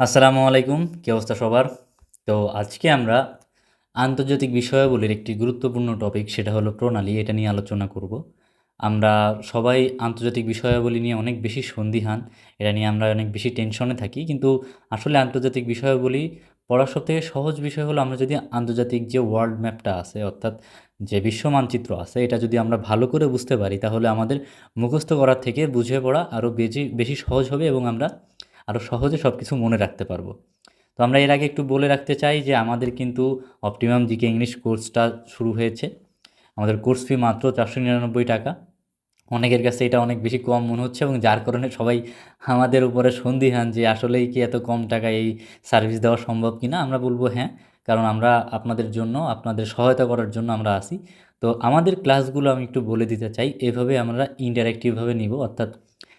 আসসালামু আলাইকুম, কী অবস্থা সবার? তো আজকে আমরা আন্তর্জাতিক বিষয়াবলীর একটি গুরুত্বপূর্ণ টপিক সেটা হলো প্রণালী, এটা নিয়ে আলোচনা করব। আমরা সবাই আন্তর্জাতিক বিষয়াবলী নিয়ে অনেক বেশি সন্দিহান, এটা নিয়ে আমরা অনেক বেশি টেনশনে থাকি, কিন্তু আসলে আন্তর্জাতিক বিষয়াবলী পড়ার সবথেকে সহজ বিষয় হলো আমরা যদি আন্তর্জাতিক যে ওয়ার্ল্ড ম্যাপটা আছে, অর্থাৎ যে বিশ্ব মানচিত্র আছে, এটা যদি আমরা ভালো করে বুঝতে পারি, তাহলে আমাদের মুখস্থ করার থেকে বুঝে পড়া আরও বেশি বেশি সহজ হবে এবং আমরা আরও সহজে সব কিছু মনে রাখতে পারব। তো আমরা এর আগে একটু বলে রাখতে চাই যে আমাদের কিন্তু অপটিমাম জিকে ইংলিশ কোর্সটা শুরু হয়েছে। আমাদের কোর্স ফি মাত্র চারশো নিরানব্বই টাকা। অনেকের কাছে এটা অনেক বেশি কম মনে হচ্ছে এবং যার কারণে সবাই আমাদের উপরে সন্দিহান যে আসলেই কি এত কম টাকায় এই সার্ভিস দেওয়া সম্ভব কি না আমরা বলব হ্যাঁ কারণ আমরা আপনাদের জন্য, আপনাদের সহায়তা করার জন্য আমরা আসি তো আমাদের ক্লাসগুলো আমি একটু বলে দিতে চাই, এভাবে আমরা ইন্টারাক্টিভভাবে নিব। অর্থাৎ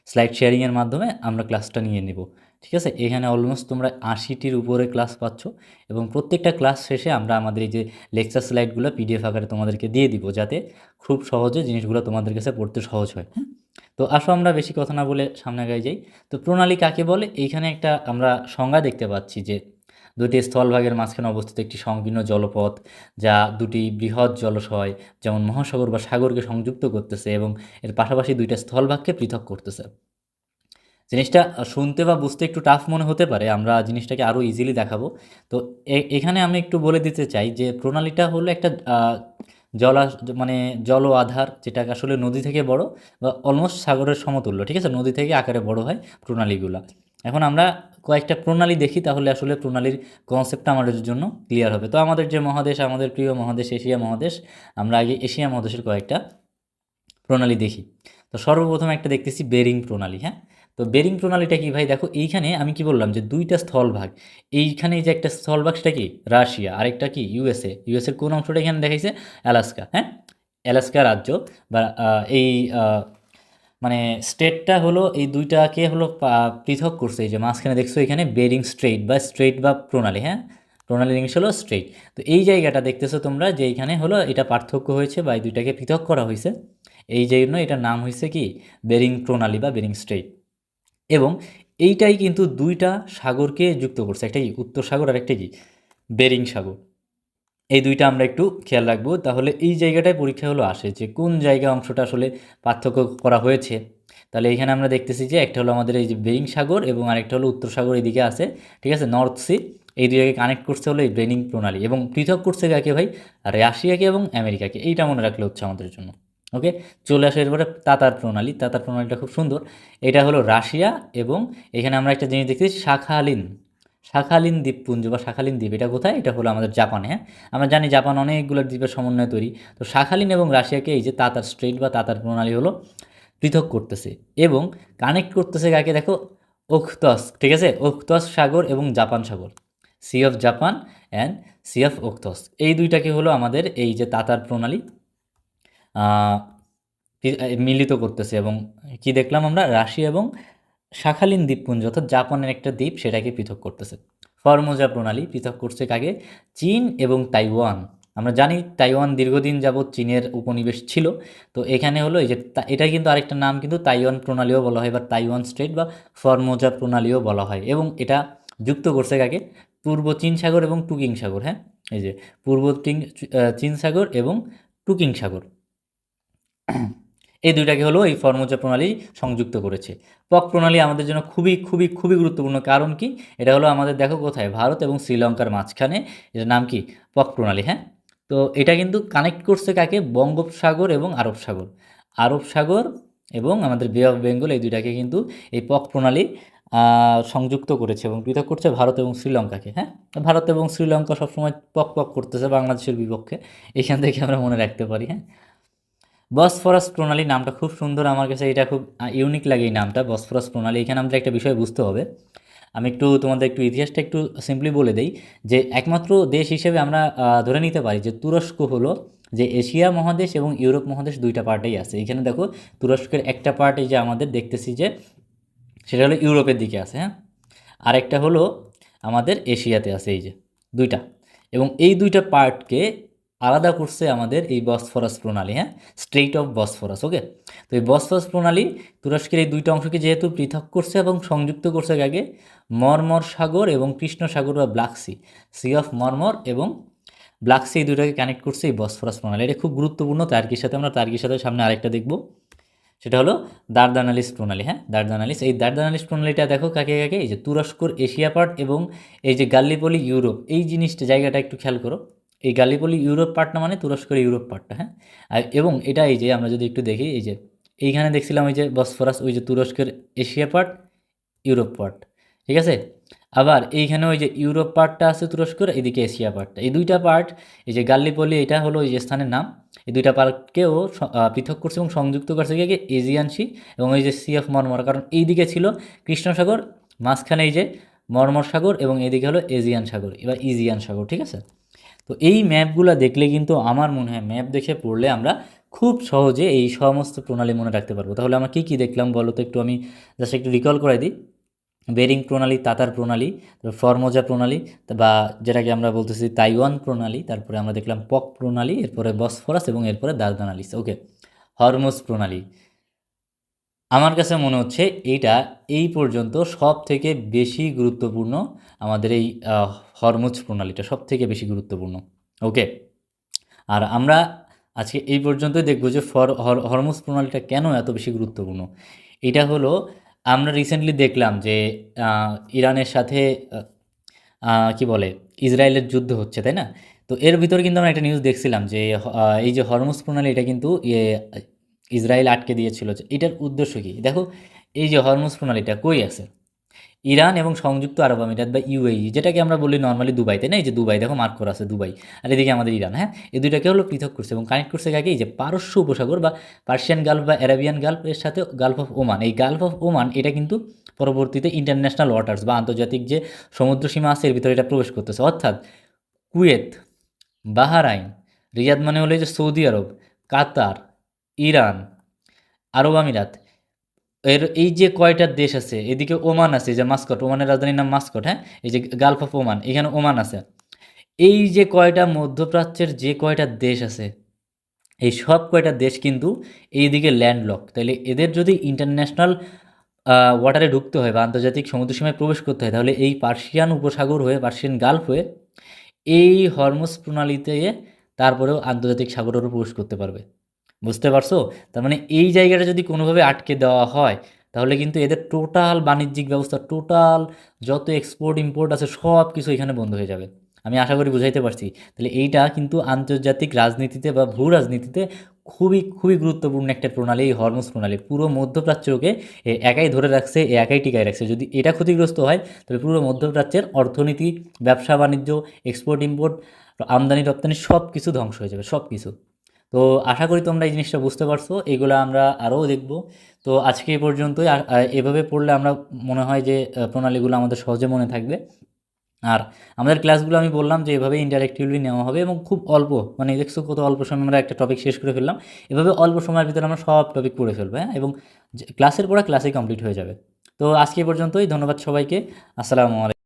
স্লাইড শেয়ারিংয়ের মাধ্যমে আমরা ক্লাসটা নিয়ে নেব। ঠিক আছে? এখানে অলমোস্ট তোমরা আশিটির উপরে ক্লাস পাচ্ছ এবং প্রত্যেকটা ক্লাস শেষে আমরা আমাদের এই যে লেকচার স্লাইডগুলো পিডিএফ আকারে তোমাদেরকে দিয়ে দিব যাতে খুব সহজে জিনিসগুলো তোমাদের কাছে পড়তে সহজ হয়। হ্যাঁ তো আসো আমরা বেশি কথা না বলে সামনে গায়ে যাই। তো প্রণালী কাকে বলে? এইখানে একটা আমরা সংজ্ঞা দেখতে পাচ্ছি যে দুটি স্থলভাগের মাঝখানে অবস্থিত একটি সংকীর্ণ জলপথ যা দুটি বৃহৎ জলাশয় যেমন মহাসাগর বা সাগরকে সংযুক্ত করতেছে এবং এর পাশাপাশি দুইটা স্থলভাগকে পৃথক করতেছে। জিনিসটা শুনতে বা বুঝতে একটু টাফ মনে হতে পারে, আমরা জিনিসটাকে আরও ইজিলি দেখাবো। তো এখানে আমি একটু বলে দিতে চাই যে প্রণালীটা হলো একটা জলা মানে জল আধার, যেটা আসলে নদী থেকে বড় বা অলমোস্ট সাগরের সমতুল্য, ঠিক আছে? নদী থেকে আকারে বড় হয় প্রণালীগুলো। এখন আমরা কয়েকটা প্রণালী দেখি, তাহলে আসলে প্রণালীর কনসেপ্টটা আমাদের জন্য ক্লিয়ার হবে। তো আমাদের যে মহাদেশ, আমাদের প্রিয় মহাদেশ, এশিয়া মহাদেশ, আমরা আগে এশিয়া মহাদেশের কয়েকটা প্রণালী দেখি। তো সর্বপ্রথম একটা দেখতেছি বেরিং প্রণালী হ্যাঁ? তো বেরিং প্রণালীটা কি? ভাই দেখো, এইখানে আমি কি বললাম যে দুইটা স্থলভাগ এইখানে যে একটা স্থলভাগ সেটা কি? রাশিয়া। আরেকটা কি? ইউএসএ। ইউএসএর কোন অংশটা এখানে দেখাইছে? অ্যালাস্কা। হ্যাঁ? অ্যালাস্কা রাজ্য। বা এই মানে স্টেটটা হলো, এই দুইটাকে হলো পৃথক করছে। এই যে মাঝখানে দেখছ এখানে বেরিং স্ট্রেট বা স্ট্রেট বা প্রণালী। হ্যাঁ? প্রণালীর ইংলিশ হলো স্ট্রেট তো এই জায়গাটা দেখতেছো তোমরা যে এইখানে হলো এটা পার্থক্য হয়েছে বা এই দুইটাকে পৃথক করা হয়েছে। এই জন্য এটার নাম হয়েছে কি? বেরিং প্রণালী বা বেরিং স্ট্রেট এবং এইটাই কিন্তু দুইটা সাগরকে যুক্ত করছে একটা কি? উত্তর সাগর আর একটা কি? বেরিং সাগর। এই দুইটা আমরা একটু খেয়াল রাখব। তাহলে এই জায়গাটায় পরীক্ষা হলো আসে যে কোন জায়গা অংশটা আসলে পার্থক্য করা হয়েছে। তাহলে এখানে আমরা দেখতেছি যে একটা হলো আমাদের এই যে বেরিং সাগর এবং আরেকটা হলো উত্তর সাগর এদিকে আছে, ঠিক আছে? নর্থ সি এই দুইটাকে কানেক্ট করতে হলো এই ব্রেনিং প্রণালী এবং পৃথক করছে কাকে ভাই? রাশিয়াকে এবং আমেরিকাকে। এইটা মনে রাখলে হচ্ছে আমাদের জন্য। ওকে চলে আসে এরপরে তাতার প্রণালী। তাতার প্রণালীটা খুব সুন্দর। এটা হলো রাশিয়া এবং এখানে আমরা একটা জিনিস দেখতেছি, শাখালিন। শাখালিন দ্বীপপুঞ্জ বা শাখালিন দ্বীপ, এটা কোথায়? এটা হলো আমাদের জাপানে হ্যাঁ? আমরা জানি জাপান অনেকগুলো দ্বীপের সমন্বয়ে তৈরি। তো শাখালিন এবং রাশিয়াকে এই যে তাতার স্ট্রেট বা তাতার প্রণালী হলো পৃথক করতেছে এবং কানেক্ট করতেছে কাকে? দেখো ওখতস ঠিক আছে? ওখতস সাগর এবং Japan Sagar. Sea of Japan and Sea of Okhotsk এই দুইটাকে হলো আমাদের এই যে তাতার প্রণালী। মিলিত করতেছে এবং কি দেখলাম আমরা? রাশিয়া এবং শাখালিন দ্বীপপুঞ্জ অর্থাৎ জাপানের একটা দ্বীপ সেটাকে পৃথক করতেছে। ফরমোজা প্রণালী পৃথক করছে কাকে? চীন এবং তাইওয়ান। আমরা জানি তাইওয়ান দীর্ঘদিন যাবৎ চীনের উপনিবেশ ছিল। তো এখানে হলো এই যে এটা কিন্তু আরেকটা নাম, কিন্তু তাইওয়ান প্রণালীও বলা হয় বা তাইওয়ান স্টেট বা ফরমোজা প্রণালীও বলা হয় এবং এটা যুক্ত করছে কাকে? পূর্ব চীন সাগর এবং টুকিং সাগর হ্যাঁ? এই যে পূর্ব চীন সাগর এবং টুকিং সাগর। এই দুইটাকে হলো এই ফর্মোজা প্রণালী সংযুক্ত করেছে। পক প্রণালী আমাদের জন্য খুবই খুবই খুবই গুরুত্বপূর্ণ। কারণ কি? এটা হলো আমাদের, দেখো কোথায়? ভারত এবং শ্রীলঙ্কার মাঝখানে। এটার নাম কি? পক প্রণালী হ্যাঁ? তো এটা কিন্তু কানেক্ট করছে কাকে? বঙ্গোপসাগর এবং আরব সাগর। আরব সাগর এবং আমাদের বে অফ বেঙ্গল এই দুইটাকে কিন্তু এই পক প্রণালী সংযুক্ত করেছে এবং পৃথক করছে ভারত এবং শ্রীলঙ্কাকে হ্যাঁ? ভারত এবং শ্রীলঙ্কা সবসময় পক পক করতেছে বাংলাদেশের বিপক্ষে। এখান থেকে আমরা মনে রাখতে পারি হ্যাঁ? বসফরাস প্রণালী নামটা খুব সুন্দর, আমার কাছে এটা খুব ইউনিক লাগে এই নামটা, বসফরাস প্রণালী। এখানে আমাদের একটা বিষয় বুঝতে হবে। আমি একটু তোমাদের একটু ইতিহাসটা একটু সিম্পলি বলে দেই যে একমাত্র দেশ হিসেবে আমরা ধরে নিতে পারি যে তুরস্ক হলো যে এশিয়া মহাদেশ এবং ইউরোপ মহাদেশ দুইটা পার্টেই আছে। এখানে দেখো, তুরস্কের একটা পার্টে যে আমাদের দেখতেছি যে, সেটা হলো ইউরোপের দিকে আছে হ্যাঁ? আরেকটা হলো আমাদের এশিয়াতে আছে এই যে, দুইটা। এবং এই দুইটা পার্টকে আলাদা করছে আমাদের এই বসফরাস প্রণালী হ্যাঁ? স্ট্রেইট অফ বসফরাস ওকে তো এই বসফরাস প্রণালী তুরস্কের এই দুইটা অংশকে যেহেতু পৃথক করছে এবং সংযুক্ত করছে আগে মর্মর সাগর এবং কৃষ্ণ সাগর বা ব্ল্যাক সি অফ মর্মর এবং ব্ল্যাক সি এই দুইটাকে কানেক্ট করছে এই বসফরাস প্রণালী। এটা খুব গুরুত্বপূর্ণ, তার্কির সাথে আমরা তার্কির সাথে সামনে আরেকটা দেখব। সেটা হলো দার্দানালিস প্রণালী হ্যাঁ? দার্দানালিস এই দার্দানালিস প্রণালীটা দেখো কাকে কাকে? এই যে তুরস্কর এশিয়া পার্ট এবং এই যে গাল্লিপলি ইউরোপ, এই জিনিসটা জায়গাটা একটু খেয়াল করো। এই গাল্লিপলি ইউরোপ পার্টটা মানে তুরস্কের ইউরোপ পার্টটা হ্যাঁ? এবং এটা এই যে আমরা যদি একটু দেখি, এই যে এইখানে দেখছিলাম ওই যে বসফরাস ওই যে তুরস্কের এশিয়া পার্ট ইউরোপ পার্ট ঠিক আছে? আবার এইখানে ওই যে ইউরোপ পার্টটা আছে তুরস্কের এদিকে এশিয়া পার্টটা এই দুইটা পার্ট এই যে গাল্লিপলি এটা হলো এই যে স্থানের নাম। এই দুইটা পার্টকেও পৃথক করছে এবং সংযুক্ত করছে কি এজিয়ান সি এবং এই যে সি অফ মর্মর কারণ এই দিকে ছিল কৃষ্ণ সাগর মাঝখানে এই যে মর্মর সাগর এবং এদিকে হলো এজিয়ান সাগর, এবার ইজিয়ান সাগর, ঠিক আছে? তো এই ম্যাপগুলো দেখলে কিন্তু আমার মনে হয় ম্যাপ দেখে পড়লে আমরা খুব সহজে এই সমস্ত প্রণালী মনে রাখতে পারব। তাহলে আমরা কী কী দেখলাম বলো তো একটু আমি জাস্ট একটু রিকল করাই দিই। বেরিং প্রণালী তাতার প্রণালী ফরমোজা প্রণালী বা যেটাকে আমরা বলতেছি তাইওয়ান প্রণালী, তারপরে আমরা দেখলাম পক প্রণালী, এরপরে বসফরাস এবং এরপরে দার্দানালিস ওকে হরমোজ প্রণালী। আমার কাছে মনে হচ্ছে এইটা এই পর্যন্ত সব থেকে বেশি গুরুত্বপূর্ণ আমাদের এই হরমোজ প্রণালীটা সব থেকে বেশি গুরুত্বপূর্ণ। ওকে? আর আমরা আজকে এই পর্যন্তই দেখব যে ফর, হর- হরমোজ প্রণালীটা কেন এত বেশি গুরুত্বপূর্ণ। এটা হলো আমরা রিসেন্টলি দেখলাম যে ইরানের সাথে কি বলে, ইসরায়েলের যুদ্ধ হচ্ছে, তাই না? তো এর ভিতর কিন্তু আমরা একটা নিউজ দেখছিলাম যে এই যে হরমুজ প্রণালী এটা কিন্তু ইসরায়েল আটকে দিয়েছিল। এটার উদ্দেশ্য কি? দেখো, এই যে হরমুজ প্রণালীটা কই আছে? ইরান এবং সংযুক্ত আরব আমিরাত বা ইউএই যেটাকে আমরা বলি নর্মালি দুবাই, তাই না? এই যে দুবাই, দেখো মার্ক করা আছে দুবাই। আর এদিকে আমাদের ইরান হ্যাঁ? এই দুইটাকে হলো পৃথক করছে এবং কানেক্ট করছে কাকে? এই যে পারস্য উপসাগর বা পার্সিয়ান গালফ বা অ্যারাবিয়ান গালফের সাথে গালফ অফ ওমান। এই গালফ অফ ওমান, এটা কিন্তু পরবর্তীতে ইন্টারন্যাশনাল ওয়াটার্স বা আন্তর্জাতিক যে সমুদ্র সীমা আছে, এর ভিতরে এটা প্রবেশ করতেছে। অর্থাৎ কুয়েত, বাহারাইন, রিয়াদ মানে হলো যে সৌদি আরব, কাতার ইরান, আরব আমিরাত, এর এই যে কয়টা দেশ আছে, এদিকে ওমান আছে যে মাস্কট, ওমানের রাজধানীর নাম মাস্কট হ্যাঁ? এই যে গালফ অফ ওমান, এখানে ওমান আছে। এই যে কয়টা মধ্যপ্রাচ্যের যে কয়টা দেশ আছে, এই সব কয়টা দেশ কিন্তু এইদিকে ল্যান্ডলক তাহলে এদের যদি ইন্টারন্যাশনাল ওয়াটারে ঢুকতে হয় বা আন্তর্জাতিক সমুদ্রসীমায় প্রবেশ করতে হয়, তাহলে এই পার্সিয়ান উপসাগর হয়ে পার্সিয়ান গালফ হয়ে এই হরমোস প্রণালীতে তারপরেও আন্তর্জাতিক সাগরেরও প্রবেশ করতে পারবে। বুঝতে পারছ? তার মানে এই জায়গাটা যদি কোনোভাবে আটকে দেওয়া হয়, তাহলে কিন্তু এদের টোটাল বাণিজ্যিক ব্যবস্থা টোটাল যত এক্সপোর্ট ইম্পোর্ট আছে, সব কিছু এখানে বন্ধ হয়ে যাবে। আমি আশা করি বুঝাইতে পারছি। তাহলে এইটা কিন্তু আন্তর্জাতিক রাজনীতিতে বা ভূ রাজনীতিতে খুবই খুবই গুরুত্বপূর্ণ একটা প্রণালী এই হরমোজ প্রণালী। পুরো মধ্যপ্রাচ্যকে একাই ধরে রাখছে একাই টিকায় রাখছে। যদি এটা ক্ষতিগ্রস্ত হয়, তাহলে পুরো মধ্যপ্রাচ্যের অর্থনীতি, ব্যবসা, বাণিজ্য এক্সপোর্ট ইম্পোর্ট আমদানি, রপ্তানি সব কিছু ধ্বংস হয়ে যাবে সব কিছু তো আশা করি তোমরা এই জিনিসটা বুঝতে পারছ, এগুলো আমরা আরও দেখব। তো আজকে এই পর্যন্তই এভাবে পড়লে আমরা মনে হয় যে প্রণালীগুলো আমাদের সহজে মনে থাকবে। আর আমাদের ক্লাসগুলো আমি বললাম যে, এভাবে ইন্টারেক্টিভলি নেওয়া হবে এবং খুব অল্প মানে দেখছ কত অল্প সময় আমরা একটা টপিক শেষ করে ফেললাম। এভাবে অল্প সময়ের ভিতরে আমরা সব টপিক পড়ে ফেলব হ্যাঁ? এবং ক্লাসের পড়া ক্লাসেই কমপ্লিট হয়ে যাবে। তো আজকে পর্যন্তই, ধন্যবাদ সবাইকে, আসসালামু আলাইকুম।